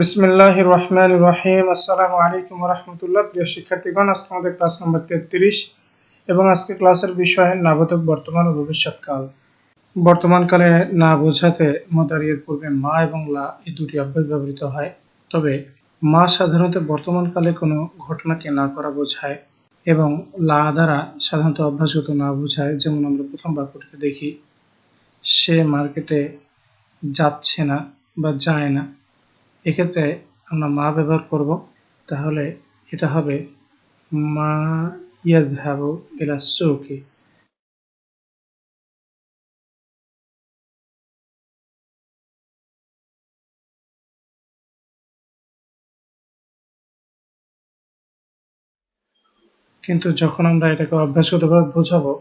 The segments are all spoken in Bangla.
বিসমিল্লাহ রহমান রহিম আসসালামু আলাইকুম রহমতুল্লাহ প্রিয় শিক্ষার্থীগণ, আজকে আমাদের ক্লাস নম্বর তেত্রিশ এবং আজকে ক্লাসের বিষয় নাবোধক বর্তমান ও ভবিষ্যৎকাল। বর্তমানকালে না বোঝাতে মদারিয়ের পূর্বে মা এবং লা এই দুটি অব্যয় ব্যবহৃত হয়। তবে মা সাধারণত বর্তমানকালে কোনো ঘটনাকে না করা বোঝায় এবং লা দ্বারা সাধারণত অভ্যাসগত না বোঝায়, যেমন আমরা প্রথম বাক্যটিতে দেখি, সে মার্কেটে যাচ্ছে না বা যায় না। এক্ষেত্রে আমরা মা ব্যবহার করব, তাহলে এটা হবে মা ইয়াজহাবু ইলা সুকি। কিন্তু যখন আমরা এটাকে অভ্যাসগতভাবে বোঝাবো,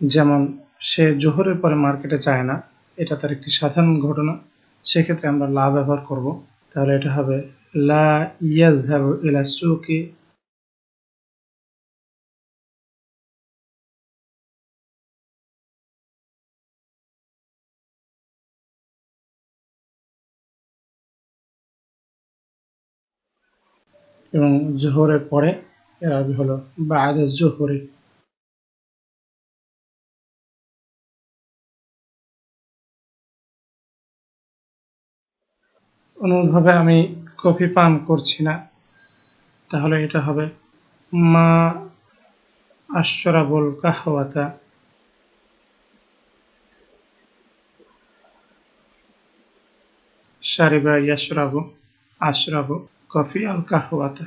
যেমন সে জোহরের পরে মার্কেটে যায় না, এটা তার একটি সাধারণ ঘটনা। সেক্ষেত্রে আমরা লা ব্যবহার করব। তাহলে এটা হবে লা ইয়াযহাবু ইলা সুকি। এবং জোহরের পরে এর আরবি হলো বাদে জোহরে। অনুরূপভাবে আমি কফি পান করছি না। তাহলে এটা হবে মা আশরাবুল কাহওয়াতা। শারিবা ইয়াশরাবু আশরাবু কফি আল কাহওয়াতা।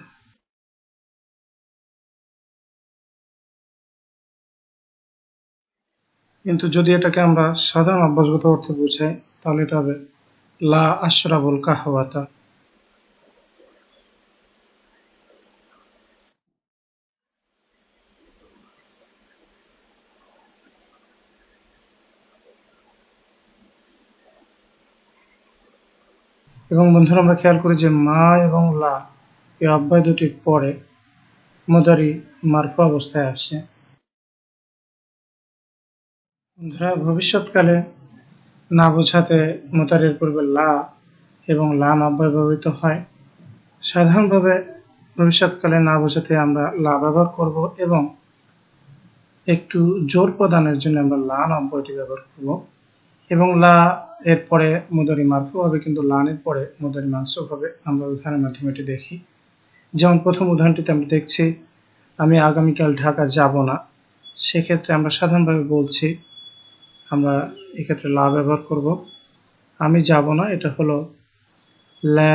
কিন্তু যদি এটাকে আমরা সাধারণ অভ্যাসগত অর্থে বুঝাই, তাহলে এটা হবে লা আশরাবুল কাহওয়াতা। এবং বন্ধুরা, আমরা খেয়াল করি যে মা এবং লা এই অব্যয় দুটির পরে মোদারি মারফু অবস্থায় আসে। বন্ধুরা, ভবিষ্যৎকালে না বোঝাতে মোতারের পূর্বে লা এবং লাম অব্যয় ব্যবহৃত হয়। সাধারণভাবে ভবিষ্যৎকালে না বোঝাতে আমরা লা ব্যবহার করব এবং একটু জোর প্রদানের জন্য আমরা লান অব্যয়টি ব্যবহার করব এবং লা এর পরে মুদারি মারফু হবে, কিন্তু লানের পরে মুদারি মানসুখ হবে। আমরা উদাহরণের মাধ্যমে এটি দেখি। যেমন প্রথম উদাহরণটিতে আমরা দেখছি, আমি আগামীকাল ঢাকা যাব না। সেক্ষেত্রে আমরা সাধারণভাবে বলছি আমরা এক্ষেত্রে লা ব্যবহার করব। আমি যাব না, এটা হলো লা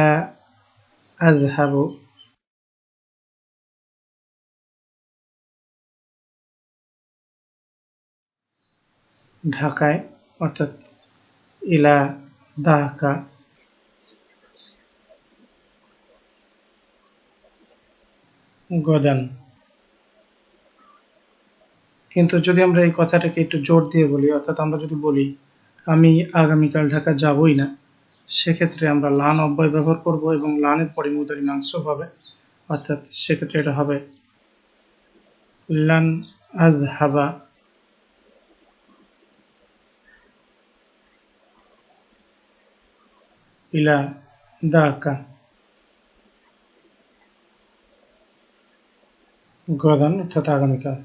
ঢাকায়, অর্থাৎ ইলা দাহকা। গদান। কিন্তু যদি আমরা এই কথাটাকে একটু জোর দিয়ে বলি, অর্থাৎ আমরা যদি বলি, আমি আগামীকাল ঢাকা যাবই না, সেক্ষেত্রে আমরা লান অব্যয় ব্যবহার করব এবং লানের পরে মুদারি মাংস হবে, অর্থাৎ সেক্ষেত্রে এটা হবে লান আজহাবা ইলা দাকা। গদান, অর্থাৎ আগামীকাল।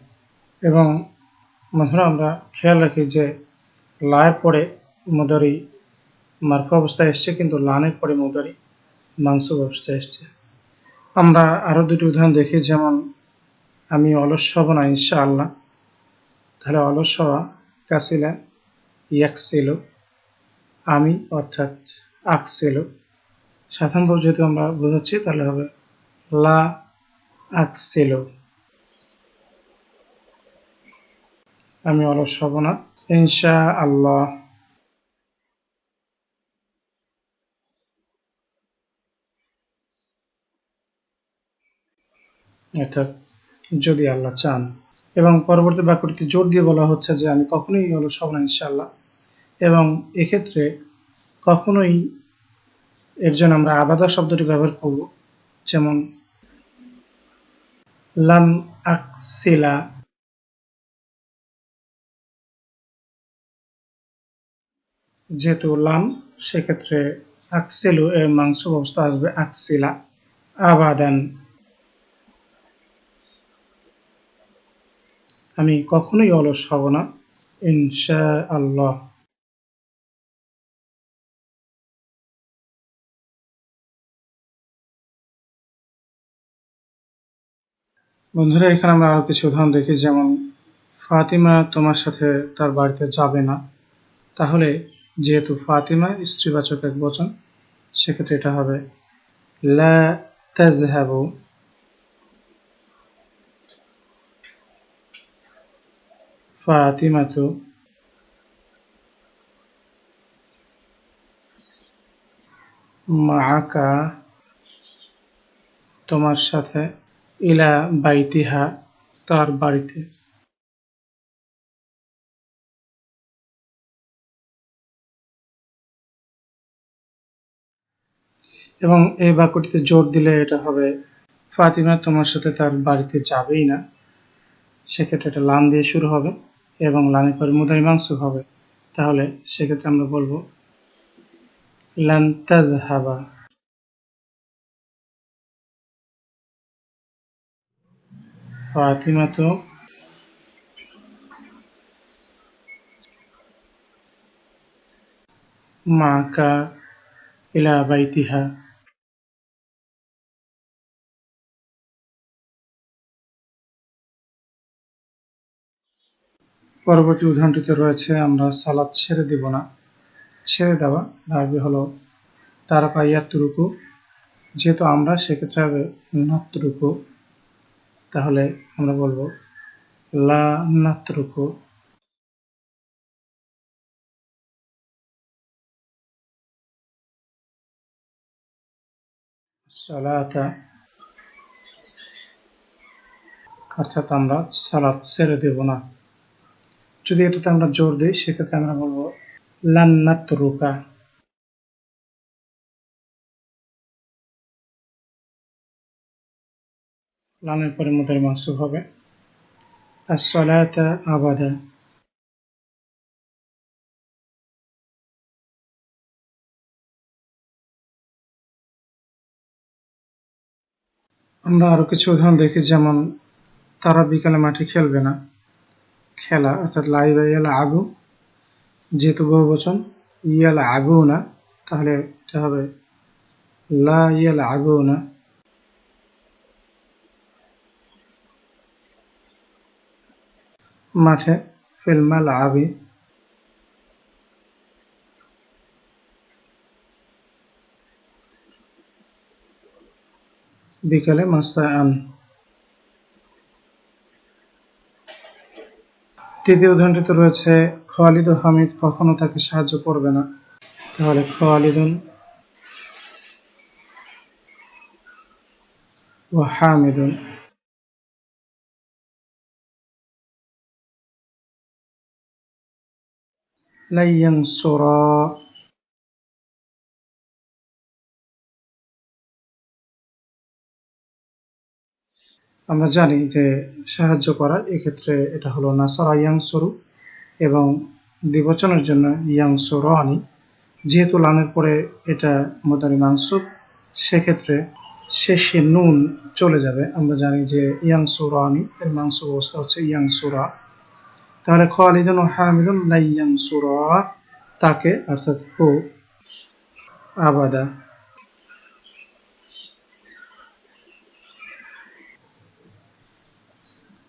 এবং বন্ধুরা, আমরা খেয়াল রাখি যে লায়ের পরে মুদারি মারফা অবস্থায় এসছে, কিন্তু লানের পরে মুদারি মাংস অবস্থায় এসছে। আমরা আরও দুটি উদাহরণ দেখি, যেমন আমি অলস হব না ইনশাআল্লাহ। তাহলে অলস হওয়া কাসিলা ইয়াক ছিল, আমি অর্থাৎ আকসিল সাধারণভাবে যদি আমরা বোঝাচ্ছি, তাহলে হবে লা আকসিল আমি অলস হব না। ইনশা আল্লাহ অর্থাৎ যদি আল্লাহ চান। এবং পরবর্তী বাক্যটিতে জোর দিয়ে বলা হচ্ছে যে, আমি কখনোই অলস হব না ইনশাআল্লাহ। এবং এক্ষেত্রে কখনোই এর জন্য আমরা আবাদা শব্দটি ব্যবহার করব। যেমন, লাম আকসিলা যেহেতু লাম, সেক্ষেত্রে আকসেলু এর মাংস অবস্থা আসবে আকসিলা, আবাদান। আমি কখনোই অলস হব না ইনশা আল্লাহ বন্ধুরা, এখানে আমরা আরও কিছু উদাহরণ দেখি, যেমন ফাতিমা তোমার সাথে তার বাড়িতে যাবে না, তাহলে যেহেতু ফাতিমা স্ত্রীবাচক এক বচন, সেক্ষেত্রে এটা হবে, লা তাজহাবু। মাআকা। তোমার সাথে, ইলা বাইতিহা, তার বাড়িতে। এবং এই বাক্যটিতে জোর দিলে এটা হবে, ফাতিমা তোমার সাথে তার বাড়িতে যাবেই না। সেক্ষেত্রে এটা লান দিয়ে শুরু হবে এবং লানের পরে মুদারি মাংস হবে। তাহলে সেক্ষেত্রে আমরা বলব, লান তাযহাবা। ফাতিমাতু মাকা ইলা বাইতিহা। পরবর্তী উদাহরণটিতে রয়েছে, আমরা সালাদ ছেড়ে দিব না। ছেড়ে দেওয়া ভাবে হলো, তারা পাইয়াত্তরুকু যেহেতু আমরা, সেক্ষেত্রে হবে নাত্তরুকু তাহলে আমরা বলব, লা সালাতা। অর্থাৎ আমরা সালাত ছেড়ে দেব না। যদি এটাতে আমরা জোর দিই, সেক্ষেত্রে আমরা বলব, লান্নাত রুকা। লানের পরে মুদের মাংস হবে। আসসালাতা আবাদা। আমরা আরও কিছু উদাহরণ দেখি, যেমন, তারা বিকালে মাঠে খেলবে না। খেলা, অর্থাৎ লাইভ ইয়াল আবু যেহেতু বহু বচন, ইয়াল আবু না, তাহলে এটা হবে লা ইয়াল আবু না। মাঠে ফিল্মাল আবি। বিকালে মাসা আন তৃতীয় উদাহরণটিতে রয়েছে খোয়ালিদুল হামিদ কখনো তাকে সাহায্য করবে না। তাহলে খোয়ালিদুল ও হামিদুন। লাইয়ানসুরা। আমরা জানি যে সাহায্য করা এক্ষেত্রে এটা হলো নাসারা ইয়াংসরু এবং দ্বিবচনের জন্য ইয়াংসরানি যেহেতু লামের পরে এটা মোদারি মাংসুব সেক্ষেত্রে শেষে নুন চলে যাবে। আমরা জানি যে ইয়াং ইয়াংসুরানি এর মাংস অবস্থা হচ্ছে ইয়াং ইয়াংসুরা। তাহলে খালিদুন ও হামিদুন লাই ইয়াংসুরা তাকে অর্থাৎ হু, আবাদা।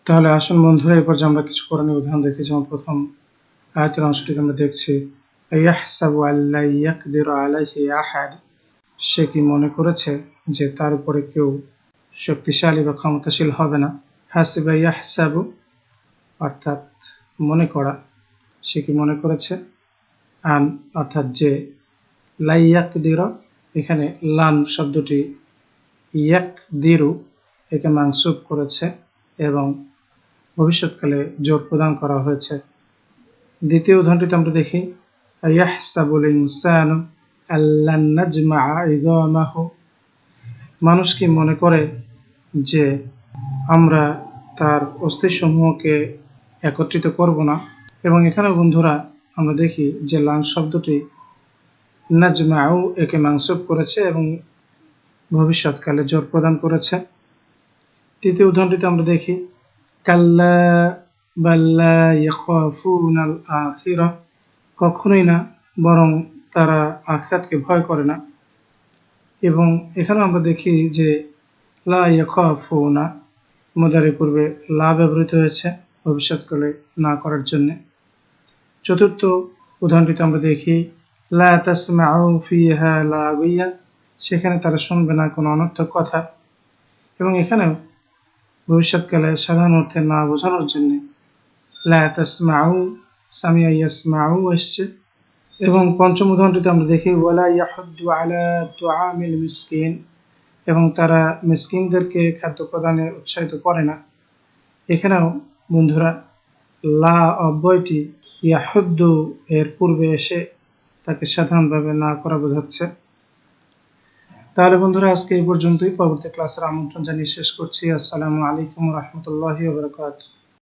তাহলে আসুন বন্ধুরা এই পর্যায়ে আমরা কিছু কোরআনের উদাহরণ দেখি যেমন প্রথম আয়াতের অংশটিকে আমরা দেখছি সে কি মনে করেছে যে তার উপরে কেউ শক্তিশালী বা ক্ষমতাশীল হবে না? হাসিবা ইয়াহসাবু অর্থাৎ মনে করা, সে কি মনে করেছে? আন, অর্থাৎ যে লাইয়াক দির এখানে লান শব্দটি ইয়াক দিরু একে মাংসুব করেছে এবং ভবিষ্যৎকালে জোর প্রদান করা হয়েছে। দ্বিতীয় উদাহরণটিতে আমরা দেখি ইয়াহসাবুল ইনসানু ইযামাহু মানুষ কি মনে করে যে আমরা তার অস্থিসমূহকে একত্রিত করব না? এবং এখানে বন্ধুরা আমরা দেখি যে লান শব্দটি নাজমাউ একে মাংসব করেছে এবং ভবিষ্যৎকালে জোর প্রদান করেছে। তৃতীয় উদাহরণটিতে আমরা দেখি কাল্লা বাল্লা ইয়াখাফুনাল আখিরা কখনোই না, বরং তারা আখরাতকে ভয় করে না। এবং এখানে আমরা দেখি যে, লা মোদারি পূর্বে লা ব্যবহৃত হয়েছে ভবিষ্যৎকালে না করার জন্য। চতুর্থ উদাহরণটিতে আমরা দেখি, লা লাগিয়া, সেখানে তারা শুনবে না কোনো অনর্থক কথা। এবং এখানেও ভবিষ্যৎকালে সাধারণ অর্থে না বোঝানোর জন্য লা তাসমাউ, সামিয়া ইয়াসমাউ এসছে। এবং পঞ্চম উদাহরণটিতে আমরা দেখি, ওয়ালা ইয়াহুদ্দু আলা তুআমিল মিসকিন। এবং তারা মিসকিনদেরকে খাদ্য প্রদানে উৎসাহিত করে না। এখানেও বন্ধুরা, লা অব্যয়টি ইয়াহুদ্দু এর পূর্বে এসে তাকে সাধারণভাবে না করা বোঝাচ্ছে। তাহলে বন্ধুরা, আজকে এই পর্যন্তই। পরবর্তী ক্লাসের আমন্ত্রণ জানিয়ে শেষ করছি। আসসালামু আলাইকুম রহমতুল্লাহ বারকাতুহ।